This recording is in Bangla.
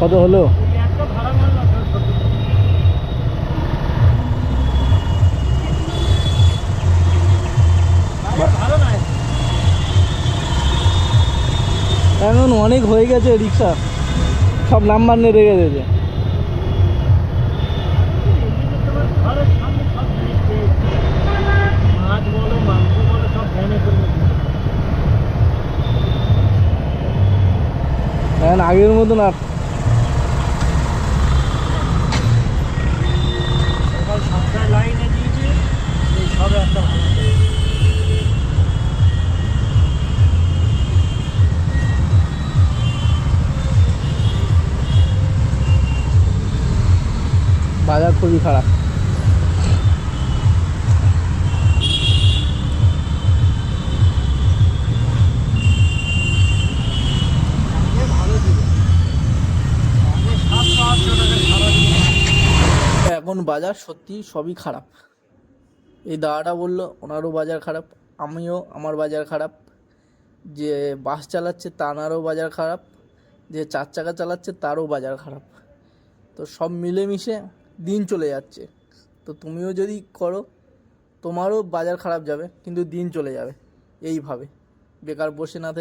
কত হলো এখন অনেক হয়ে গেছে রিক্সা সব নাম্বার নিয়ে রেখে দিয়েছে। এখন আগের মতন আর বাজার খুবই খারাপ। এখন বাজার সত্যি সবই খারাপ। এই দাদাটা বলল, ওনারও বাজার খারাপ, আমিও, আমার বাজার খারাপ। যে বাস চালাচ্ছে তানারও বাজার খারাপ, যে চার চাকা চালাচ্ছে তারও বাজার খারাপ। তো সব মিলেমিশে দিন চলে যাচ্ছে। তো তুমিও যদি করো, তোমারও বাজার খারাপ যাবে, কিন্তু দিন চলে যাবে, এইভাবে। বেকার বসে না থেকে